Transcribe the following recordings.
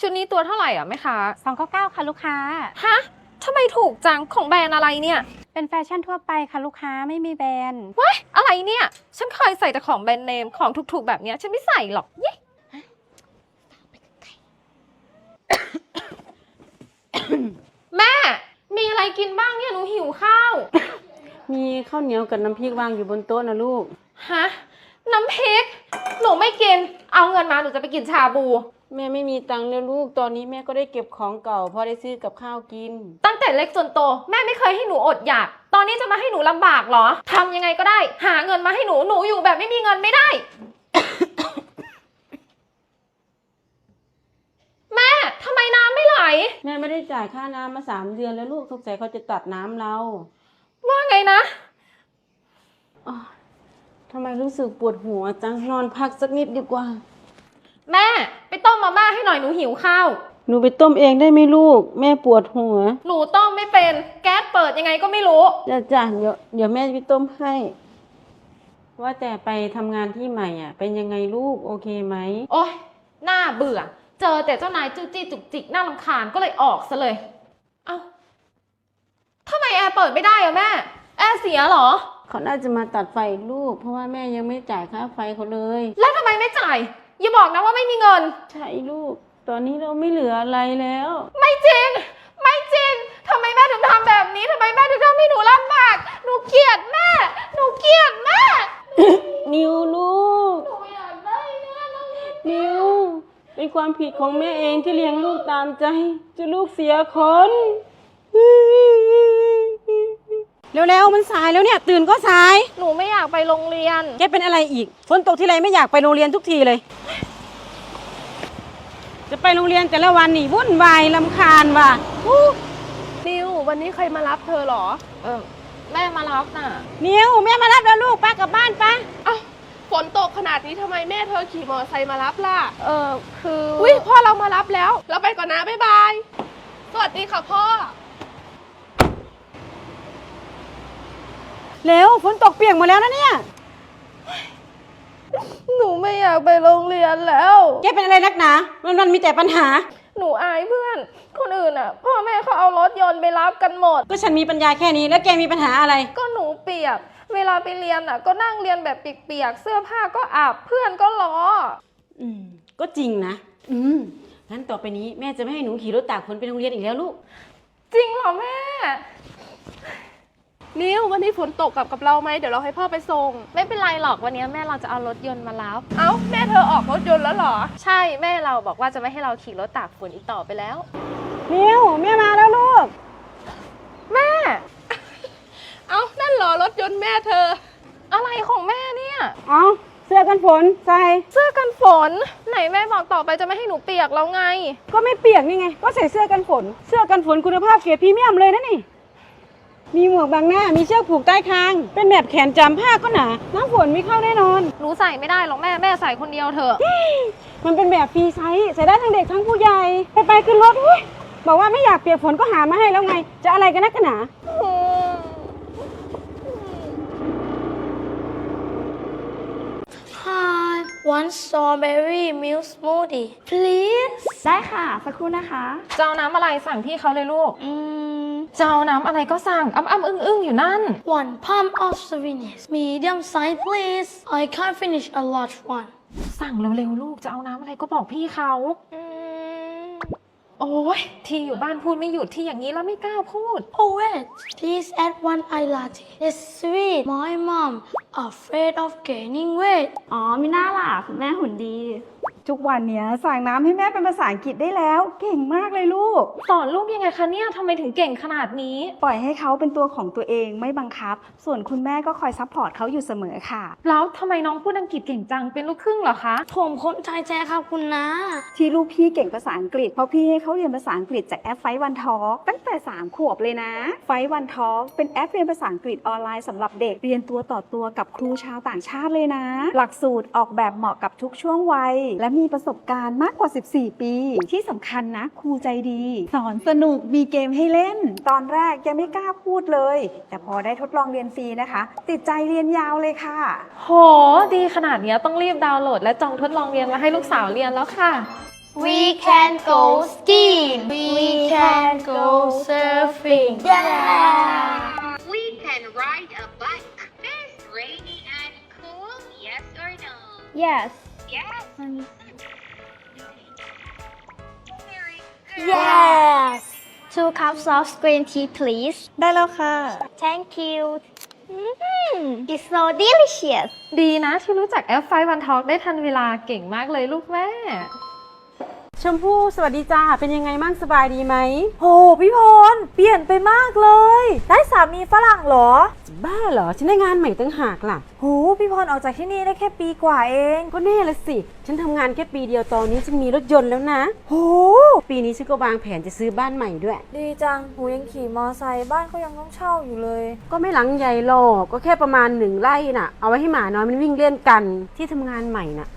ชุดนี้ตัวเท่าไหร่อะแม่ค้า299ค่ะลูกค้า ฮะทำไมถูกจังของแบรนด์อะไรเนี่ย เป็นแฟชั่นทั่วไปค่ะลูกค้าไม่มีแบรนด์ว้ายอะไรเนี่ย ฉันเคยใส่แต่ของแบรนด์เนมของถูกๆแบบเนี้ย ฉันไม่ใส่หรอกเย้แม่ มีอะไรกินบ้างเนี่ยหนูหิวข้าว มีข้าวเหนียวกับน้ำพริกวางอยู่บนโต๊ะนะลูก ฮะ น้ำพริก หนูไม่กิน เอาเงินมาหนูจะไปกินชาบู แม่ไม่มีตังค์แล้วลูกตอนนี้แม่ก็ได้เก็บของเก่าพอได้ซื้อกับข้าวกิน ตั้งแต่เล็กจนโต แม่ไม่เคยให้หนูอดอยาก ตอนนี้จะมาให้หนูลำบากเหรอทำยังไงก็ได้ หาเงินมาให้หนูหนูอยู่แบบไม่มีเงินไม่ได้ แม่ทำไมน้ำไม่ไหล แม่ไม่ได้จ่ายค่าน้ำมาสามเดือนแล้วลูกสงสัยเขาจะตัดน้ำเราว่าไงนะ อ้าวทำไมรู้สึกปวดหัวจังนอนพักสักนิดดีกว่า แม่ไปต้มมาม่าให้หน่อยหนูหิวข้าว หนูไปต้มเองได้ไหมลูก แม่ปวดหัวหนูต้มไม่เป็น แก๊สเปิดยังไงก็ไม่รู้ จ้ะจ้ะเดี๋ยวเดี๋ยวแม่ไปต้มให้ ว่าแต่ไปทำงานที่ใหม่อะ เป็นยังไงลูกโอเคไหม โอ๊ยน่าเบื่อ เจอแต่เจ้านายจู้จี้จุกจิกน่ารำคาญก็เลยออกซะเลย เอ้าทำไมแอร์เปิดไม่ได้อะแม่ แอร์เสียเหรอ เขาน่าจะมาตัดไฟอีกลูก เพราะว่าแม่ยังไม่จ่ายค่าไฟเขาเลย แล้วทำไมไม่จ่าย อย่าบอกนะว่าไม่มีเงิน ใช่ลูก ตอนนี้เราไม่เหลืออะไรแล้ว ไม่จริง ไม่จริงทำไมแม่ถึงทำแบบนี้ทำไมแม่ถึงทำให้หนูลำบากหนูเกลียดแม่หนูเกลียดแม่นิวลูก หนูอยากได้เงินนิว เป็นความผิดของแม่เองที่เลี้ยงลูกตามใจจะลูกเสียคน เร็วๆ มันสายแล้วเนี่ย ตื่นก็สาย หนูไม่อยากไปโรงเรียน แกเป็นอะไรอีก ฝนตกทีไรไม่อยากไปโรงเรียนทุกทีเลย จะไปโรงเรียนแต่ละวันนี่วุ่นวายลำคาญว่ะอู้นิววันนี้ใครมารับเธอเหรอ เออ แม่มารับน่ะนิวแม่มารับแล้วลูกป้ากลับบ้านป้าอ้าวฝนตกขนาดนี้ทำไมแม่เธอขี่มอเตอร์ไซค์มารับล่ะ เออคืออุ้ยพ่อเรามารับแล้ว เราไปก่อนนะบ๊ายบาย สวัสดีค่ะพ่อ เร็วฝนตกเปียกหมดแล้วนะเนี่ย หนูไม่อยากไปโรงเรียนแล้ว แกเป็นอะไรนักหนาวันวันๆมีแต่ปัญหา หนูอายเพื่อน คนอื่นอะ พ่อแม่เขาเอารถยนต์ไปรับกันหมด ก็ฉันมีปัญญาแค่นี้แล้วแกมีปัญหาอะไร ก็หนูเปียก เวลาไปเรียนอะ ก็นั่งเรียนแบบเปียกๆ เสื้อผ้าก็อาบ เพื่อนก็ล้อ อืม ก็จริงนะ อืมงั้นต่อไปนี้แม่จะไม่ให้หนูขี่รถตากฝนไปโรงเรียนอีกแล้วลูก จริงเหรอแม่ นิววันนี้ฝนตกกลับกับเราไหมเดี๋ยวเราให้พ่อไปส่ง ไม่เป็นไรหรอกวันนี้แม่เราจะเอารถยนต์มารับ เอ้าแม่เธอออกรถยนต์แล้วเหรอ ใช่แม่เราบอกว่าจะไม่ให้เราขี่รถตากฝนอีกต่อไปแล้ว นิวแม่มาแล้วลูก แม่ เอ้านั่นเหรอรถยนต์แม่เธอ อะไรของแม่เนี่ย เอาเสื้อกันฝนใส่เสื้อกันฝน ไหนแม่บอกต่อไปจะไม่ให้หนูเปียกแล้วไง ก็ไม่เปียกนี่ไง ก็ใส่เสื้อกันฝน เสื้อกันฝนคุณภาพเกรดพรีเมียมเลยนะนี่ มีหมวกบังหน้า มีเชือกผูกใต้คาง เป็นแบบแขนจำผ้าก็หนา น้ำฝนไม่เข้าแน่นอน หนูใส่ไม่ได้หรอกแม่แม่ใส่คนเดียวเถอะ มันเป็นแบบฟรีไซส์ใส่ได้ทั้งเด็กทั้งผู้ใหญ่ ไปไปขึ้นรถอุ๊ยบอกว่าไม่อยากเปียกฝนก็หามาให้แล้วไง จะอะไรกันนักกันหนา Hi, one strawberry milk smoothie, please. ได้ค่ะ สักครู่นะคะ จะเอาน้ำอะไรสั่งพี่เขาเลยลูก Mm, จะเอาน้ำอะไรก็สั่งอ้ำอ้ำอึ้งอึ้งอยู่นั่น one pump of sweetness, medium size, please. I can't finish a large one. สั่งเร็วๆลูกจะเอาน้ำอะไรก็บอกพี่เขา Mm, โอ้ยที่อยู่บ้านพูดไม่หยุดที่อย่างนี้แล้วไม่กล้าพูด oh wait, please add one eye latte. It's sweet. My mom afraid of gaining weight. อ๋อมีหน้าล่ะคุณแม่หุ่นดี ทุกวันเนี้ยสั่งน้ำให้แม่เป็นภาษาอังกฤษได้แล้ว เก่งมากเลยลูก สอนลูกยังไงคะเนี่ยทำไมถึงเก่งขนาดนี้ ปล่อยให้เขาเป็นตัวของตัวเองไม่บังคับ ส่วนคุณแม่ก็คอยซัพพอร์ตเขาอยู่เสมอค่ะ แล้วทำไมน้องพูดอังกฤษเก่งจังเป็นลูกครึ่งเหรอคะผมคนไทยแท้ครับคุณนะ ที่ลูกพี่เก่งภาษาอังกฤษเพราะพี่ให้เขาเรียนภาษาอังกฤษจากแอปไฟวันทอตั้งแต่ 3 ขวบเลยนะ ไฟวันทอเป็นแอปเรียนภาษาอังกฤษออนไลน์สำหรับเด็กเรียนตัวต่อตัวกับครูชาวต่างชาติเลยนะ หลักสูตรออกแบบเหมาะกับทุกช่วงวัยและมีประสบการณ์มากกว่า 14 ปี ที่สำคัญนะครูใจดี สอนสนุกมีเกมให้เล่น ตอนแรกยังไม่กล้าพูดเลย แต่พอได้ทดลองเรียนฟรีนะคะ ติดใจเรียนยาวเลยค่ะ โห ดีขนาดเนี้ยต้องรีบดาวน์โหลด และจองทดลองเรียนมาให้ลูกสาวเรียนแล้วค่ะ We can go skiing. We can go surfing. Yeah. We can ride a bike. This rainy and cool, yes or no? Yes. Yes. Very good. Yes. Two cups of green tea, please. ได้แล้วค่ะ Thank you. Mm, it's so delicious. ดีนะที่รู้จักแอปไฟวันทอกได้ทันเวลาเก่งมากเลยลูกแม่ ชมพู่สวัสดีจ้าเป็นยังไงมั่งสบายดีไหมโหพี่พรเปลี่ยนไปมากเลย ได้สามีฝรั่งเหรอบ้าเหรอ ฉันได้งานใหม่ตั้งหากล่ะ โหพี่พรออกจากที่นี่ได้แค่ปีกว่าเอง ก็แน่ละสิ ฉันทำงานแค่ปีเดียวตอนนี้ฉันมีรถยนต์แล้วนะ โห ปีนี้ฉันก็วางแผนจะซื้อบ้านใหม่ด้วย ดีจังหนูยังขี่มอไซค์บ้านก็ยังต้องเช่าอยู่เลย ก็ไม่หลังใหญ่หรอกก็แค่ประมาณหนึ่งไร่น่ะ เอาไว้ให้หมาน้อยมันวิ่งเล่นกันที่ทำงานใหม่น่ะ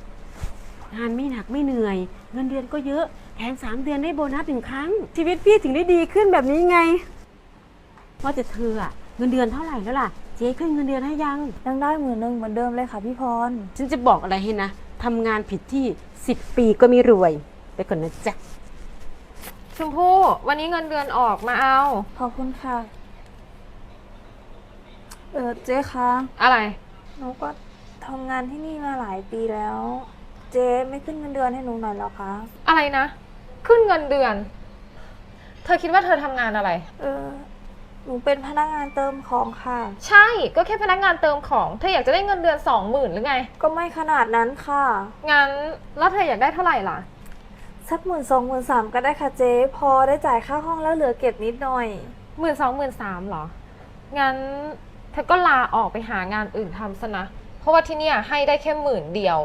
งานไม่หนักไม่เหนื่อย เงินเดือนก็เยอะแถมสามเดือนได้โบนัสหนึ่งครั้ง ชีวิตพี่ถึงได้ดีขึ้นแบบนี้ไงว่าแต่เธออะเงินเดือนเท่าไหร่แล้วล่ะ เจ๊ขึ้นเงินเดือนให้ยัง ยังได้หมื่นหนึ่งเหมือนเดิมเลยค่ะพี่พร ฉันจะบอกอะไรให้นะทำงานผิดที่10ปีก็ไม่รวย ไปก่อนนะจ๊ะชมพู่วันนี้เงินเดือนออกมาเอา ขอบคุณค่ะ เออเจ๊คะอะไร หนูก็ทำงานที่นี่มาหลายปีแล้ว เจ๊ไม่ขึ้นเงินเดือนให้หนูหน่อยเหรอคะ อะไรนะ ขึ้นเงินเดือน เธอคิดว่าเธอทำงานอะไร เออ หนูเป็นพนักงานเติมของค่ะ ใช่ก็แค่พนักงานเติมของ เธออยากจะได้เงินเดือนสองหมื่นหรือไง ก็ไม่ขนาดนั้นค่ะ งั้นแล้วเธออยากได้เท่าไหร่ล่ะ สักหมื่นสองหมื่นสามก็ได้ค่ะเจ๊ พอได้จ่ายค่าห้องแล้วเหลือเก็บนิดหน่อย หมื่นสองหมื่นสามหรอ งั้นเธอก็ลาออกไปหางานอื่นทำซะนะ เพราะว่าที่เนี่ยให้ได้แค่หมื่นเดียว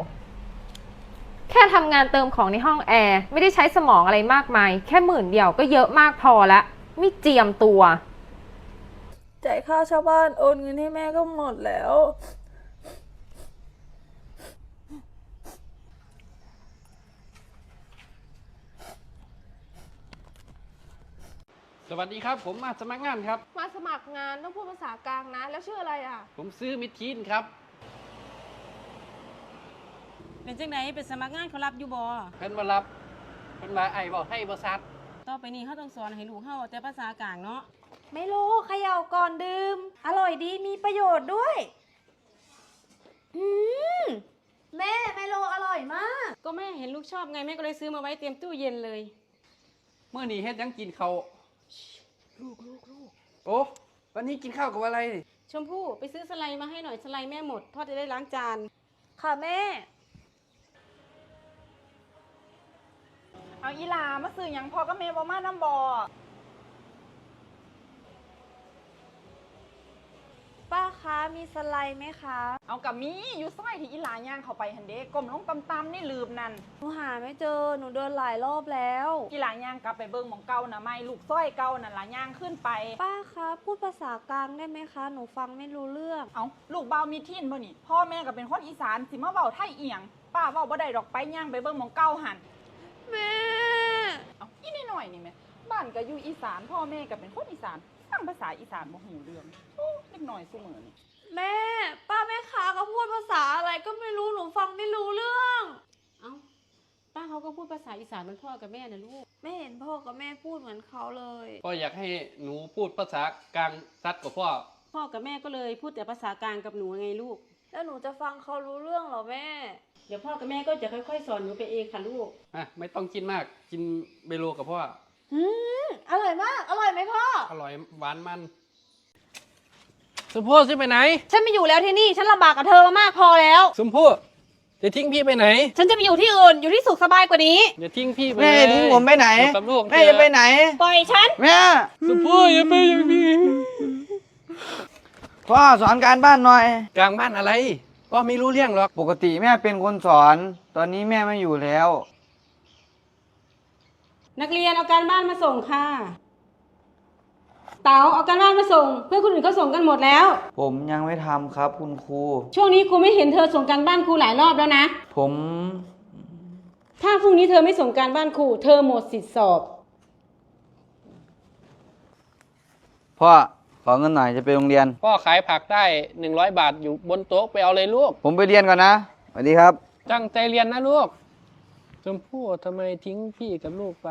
แค่ทำงานเติมของในห้องแอร์ไม่ได้ใช้สมองอะไรมากมาย แค่หมื่นเดียวก็เยอะมากพอละ ไม่เจียมตัว จ่ายค่าเช่าบ้านโอนเงินให้แม่ก็หมดแล้ว สวัสดีครับ ผมมาสมัครงานครับ มาสมัครงานต้องพูดภาษากลางนะ แล้วชื่ออะไรอะ ผมซื้อมิดทีนครับ เป็นจังไหนเป็นสมัครงานเขารับอยู่บ่เพิ่นมารับเพิ่นมาไอ้บอกให้บริษัทต่อไปนี้เขาต้องสอนให้ลูกเฮาแต่ภาษากลางเนาะไม่รู้เขย่าก่อนดื่ม อร่อยดีมีประโยชน์ด้วย อืมแม่ไมโลอร่อยมาก ก็แม่เห็นลูกชอบไงแม่ก็เลยซื้อมาไว้เตรียมตู้เย็นเลย เมื่อนี้เฮ็ดหยังกินเขาวลูกลูกลูกโอ้วันนี้กินข้าวกับอะไรชมพู่ไปซื้อสไลด์มาให้หน่อยสไลด์แม่หมดพ่อจะได้ล้างจาน ค่ะแม่ เอาอีหลามาซื้อหยังพอก็เมบ่มาน้ำบ่อป้าคะมีสไลด์ไหมคะเอากับมีอยู่ซอยที่อีหลาย่างเข้าไปหันเด้ก้มลงตำๆนี่ลืมนั่นหนูหาไม่เจอหนูเดินหลายรอบแล้ว อีหลาย่างกลับไปเบิ่งหมองเก่าน่ะไม่ลูกซอยเก่านั่นล่ะย่างขึ้นไป ป้าคะพูดภาษากลางได้ไหมคะ หนูฟังไม่รู้เรื่อง เอาลูกเบามีที่นบ่นี่พ่อแม่ก็เป็นคนอีสานสิมาเว้าไทยเอียงป้าเว้าบ่ได้ดอกไปย่างไปเบิ่งหมองเก่าหัน แม่ เอาอีนี่หน่อยนี่แม่บ้าน ก็อยู่อีสาน พ่อแม่ก็เป็นคนอีสานฟังภาษาอีสานบ่หูเรื่องโอ้เล็กน้อยซุมื้อนี่แม่ ป้าแม่ค้าก็พูดภาษาอะไรก็ไม่รู้หนูฟังไม่รู้เรื่อง เอ้า ป้าเขาก็พูดภาษาอีสานเหมือนพ่อกับแม่นะลูก ไม่เห็นพ่อกับแม่พูดเหมือนเขาเลย พ่ออยากให้หนูพูดภาษากลางซัดกับพ่อ พ่อกับแม่ก็เลยพูดแต่ภาษากลางกับหนูไงลูก แล้วหนูจะฟังเขารู้เรื่องเหรอแม่ เดี๋ยวพ่อกับแม่ก็จะค่อยๆ สอนหนูไปเองค่ะลูก อะ ไม่ต้องกินมาก กินเบโลกับพ่อ อืมอร่อยมาก อร่อยไหมพ่อ อร่อยหวานมัน สมพู่จะไปไหน ฉันไม่อยู่แล้วที่นี่ ฉันลำบากกับเธอมามากพอแล้ว สมพู่จะทิ้งพี่ไปไหน ฉันจะไปอยู่ที่อื่น อยู่ที่สุขสบายกว่านี้ อย่าทิ้งพี่ไปแม่เลยทิ้งผมไปไหน อยู่กับลูกแม่จะไปไหน ปล่อยฉัน แม่ สมพู่อย่าไปอย่างนี้พ่อสอนการบ้านหน่อย กลางบ้านอะไรพ่อไม่รู้เรื่องหรอก ปกติแม่เป็นคนสอน ตอนนี้แม่ไม่อยู่แล้ว นักเรียนเอาการบ้านมาส่งค่ะ เต๋าเอาการบ้านมาส่ง เพื่อนคนอื่นเขาส่งกันหมดแล้ว ผมยังไม่ทำครับคุณครู ช่วงนี้ครูไม่เห็นเธอส่งการบ้านครูหลายรอบแล้วนะ ผม ถ้าพรุ่งนี้เธอไม่ส่งการบ้านครู เธอหมดสิทธิสอบ พ่อ ขอเงินหน่อยจะไปโรงเรียน พ่อขายผักได้ 100 บาทอยู่บนโต๊ะไปเอาเลยลูก ผมไปเรียนก่อนนะสวัสดีครับ ตั้งใจเรียนนะลูก ชมพู่ทำไมทิ้งพี่กับลูกไป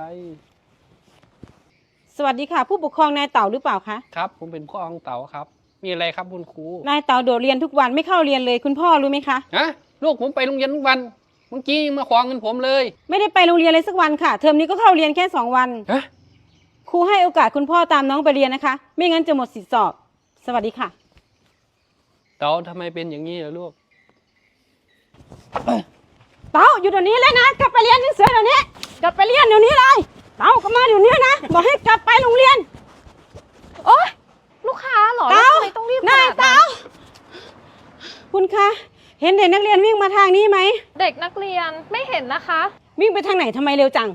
สวัสดีค่ะ ผู้ปกครองนายเต่าหรือเปล่าคะ ครับ ผมเป็นพ่อของเต๋าครับ มีอะไรครับคุณครูนายเต่าโดดเรียนทุกวันไม่เข้าเรียนเลยคุณพ่อรู้ไหมคะ ฮะลูกผมไปโรงเรียนทุกวันเมื่อกี้ยังมาขวางเงินผมเลยไม่ได้ไปโรงเรียนเลยสักวันค่ะ เทอมนี้ก็เข้าเรียนแค่สองวัน ฮะครูให้โอกาสคุณพ่อตามน้องไปเรียนนะคะ ไม่งั้นจะหมดสิทธิสอบ สวัสดีค่ะ เต๋าทำไมเป็นอย่างนี้ล่ะลูก เต้าอยู่เดี๋ยวนี้เลยนะ กลับไปเรียนหนังสือเดี๋ยวนี้ กลับไปเรียนเดี๋ยวนี้เลยเต้ากลับมาเดี๋ยวนี้นะบอกให้กลับไปโรงเรียน โอ๊ยลูกค้าเหรอแล้วเต้าทำไมต้องรีบขนายนาดนั้นเต้า คุณคะ เห็นเด็กนักเรียนวิ่งมาทางนี้ไหม เด็กนักเรียนไม่เห็นนะคะ วิ่งไปทางไหนทำไมเร็วจัง